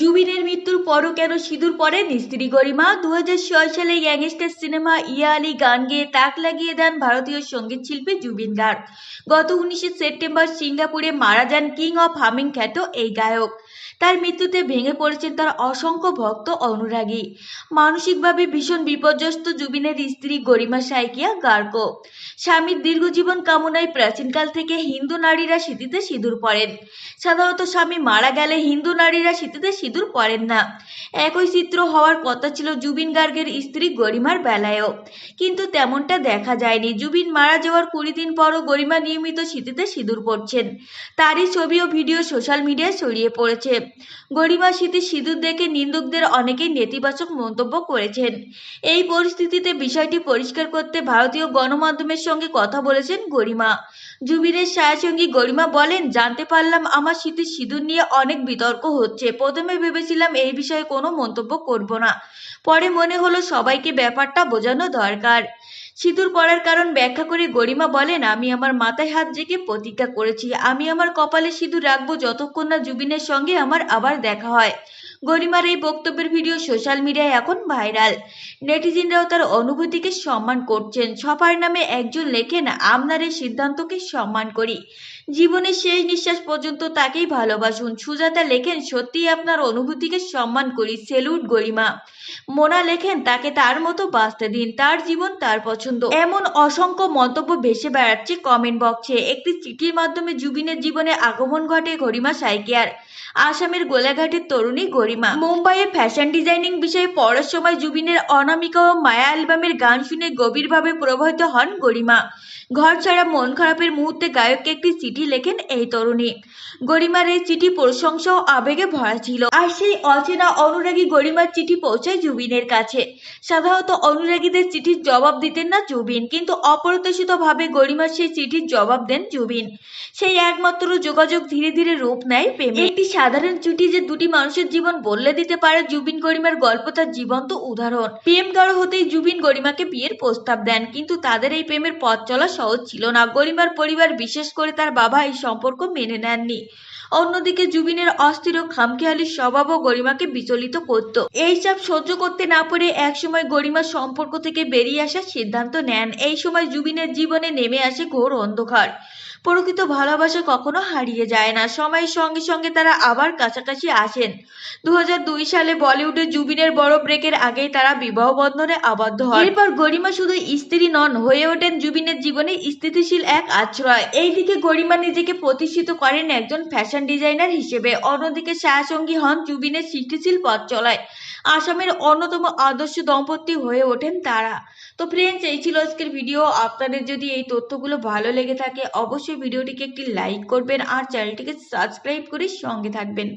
জুবিনের মৃত্যুর পরও কেন সিঁদুর পরেন স্ত্রী গরিমা দু হাজার ছয় সালে গ্যাংস্টার সিনেমা ইয়া আলী গান গেয়ে তাক লাগিয়ে দেন ভারতীয় সংগীত শিল্পী জুবিন গার্গ। গত উনিশে সেপ্টেম্বর সিঙ্গাপুরে মারা যান কিং অফ হামিং খ্যাত এই গায়ক। তার মৃত্যুতে ভেঙে পড়েছেন তার অসংখ্য ভক্ত অনুরাগী। মানসিকভাবে ভীষণ বিপর্যস্ত জুবিনের স্ত্রী গরিমা সাইকিয়া গার্গ স্বামীর দীর্ঘজীবন কামনায় প্রাচীনকাল থেকে হিন্দু নারীরা স্মৃতিতে সিঁদুর পরেন সাধারণত স্বামী মারা গেলে হিন্দু নারীরা স্মৃতিতে সিঁদুর পরেন না। একই চিত্র হওয়ার কথা ছিল জুবিন গার্গের স্ত্রী গরিমার বেলায়ও। কিন্তু তেমনটা দেখা যায়নি। জুবিন মারা যাওয়ার কুড়ি দিন পরও গরিমা নিয়মিত স্মৃতিতে সিঁদুর পড়ছেন। তারই ছবি ও ভিডিও সোশ্যাল মিডিয়ায় ছড়িয়ে পড়েছে। গরিমা স্মৃতির সিঁদুর দেখে নিন্দুকদের অনেকেই নেতিবাচক মন্তব্য করেছেন। এই পরিস্থিতিতে বিষয়টি পরিষ্কার করতে ভারতীয় গণমাধ্যমের সঙ্গে কথা বলেছেন গরিমা। জুবিনের ছায়াসঙ্গী গরিমা বলেন, জানতে পারলাম আমার স্মৃতির সিঁদুর নিয়ে অনেক বিতর্ক হচ্ছে। প্রথমে ভেবেছিলাম এই বিষয়ে কোনো মন্তব্য করব না। পরে মনে হলো সবাইকে ব্যাপারটা বোঝানো দরকার। সিঁদুর পড়ার কারণ ব্যাখ্যা করে গরিমা বলেন, আমি আমার মাথায় হাত রেখে প্রতিজ্ঞা করেছি। আমি আমার কপালে সিঁদুর রাখব যতক্ষণ না জুবিনের সঙ্গে আমার আবার দেখা হয়। গরিমার এই বক্তব্যের ভিডিও সোশ্যাল মিডিয়ায় এখন ভাইরাল। নেটিজেনরাও তার অনুভূতিকে সম্মান করছেন। সফার নামে একজন লেখেন আপনার এই সিদ্ধান্তকে সম্মান করি। জীবনের শেষ নিঃশ্বাস পর্যন্ত তাকেই ভালোবাসুন। সুজাতা লেখেন, সত্যিই আপনার অনুভূতিকে সম্মান করি। সেলুট গরিমা। মোনা লেখেন, তাকে তার মতো বাঁচতে দিন। তার জীবন তার পছন্দ। এমন অসংখ্য মন্তব্য ভেসে বেড়াচ্ছে কমেন্ট বক্সে। একটি চিঠির মাধ্যমে জুবিনের জীবনে আগমন ঘটে গরিমা সাইকিয়ার, আসামের গোলাঘাটের তরুণী গরিমা। মুম্বাইয়ে ফ্যাশন ডিজাইনিং বিষয়ে পড়ার সময় জুবিনের অনামিকা ও মায়া অ্যালবামের গান শুনে গভীরভাবে প্রভাবিত হন গরিমা। ঘর ছাড়া মন খারাপের মুহূর্তে গায়ককে একটি চিঠি লেখেন এই তরুণী। গরিমার এই চিঠি প্রশংসা ও আবেগে ভরা ছিল। আর সেই অচেনা অনুরাগী গরিমার চিঠি পৌঁছায় জুবিনের কাছে। সাধারণত অনুরাগীদের চিঠির জবাব দিতেন না জুবিন, কিন্তু অপ্রত্যাশিতভাবে গরিমার সেই চিঠির জবাব দেন জুবিন। সেই একমাত্র যোগাযোগ ধীরে ধীরে রূপ নেয় প্রেমে। একটি সাধারণ চিঠি যে দুটি মানুষের জীবন বদলে দিতে পারে জুবিন গরিমার গল্প তার জীবন্ত উদাহরণ। প্রেম গাঢ় হতেই জুবিন গরিমাকে বিয়ের প্রস্তাব দেন, কিন্তু তাদের এই প্রেমের পথ চলা সহজ ছিল না। গরিমার পরিবার বিশেষ করে তার বাবা এই সম্পর্ক মেনে নেননি। অন্যদিকে জুবিনের অস্থির ও খামখেয়ালি ও গরিমাকে বিচলিত করত। এই চাপ সহ্য করতে না পেরে একসময় গরিমার সম্পর্ক থেকে বেরিয়ে আসার সিদ্ধান্ত নেন। এই সময় জুবিনের জীবনে নেমে আসে ঘোর অন্ধকার। প্রকৃত ভালোবাসা কখনো হারিয়ে যায় না। সময়ের সঙ্গে সঙ্গে তারা আবার কাছাকাছি আসেন। দু হাজার দুই সালে বলিউডে জুবিনের বড় ব্রেকের আগেই তারা বিবাহ বন্ধনে আবদ্ধ হয় এরপর গরিমা শুধু স্ত্রী নন, হয়ে ওঠেন জুবিনের জীবনে স্থিতিশীল এক আশ্রয়। এইদিকে গরিমা নিজেকে প্রতিষ্ঠিত করেন একজন ফ্যাশন ডিজাইনার হিসেবে। অন্যদিকে ছায়াসঙ্গী হন জুবিনের সৃষ্টিশীল পথ চলায়। আসামের অন্যতম আদর্শ দম্পতি হয়ে ওঠেন তারা। তো ফ্রেন্ডস এই ছিল আজকের ভিডিও আপনাদের যদি এই তথ্যগুলো ভালো লেগে থাকে অবশ্যই ভিডিওটিকে একটি লাইক করবেন আর চ্যানেলটিকে সাবস্ক্রাইব করে সঙ্গে থাকবেন।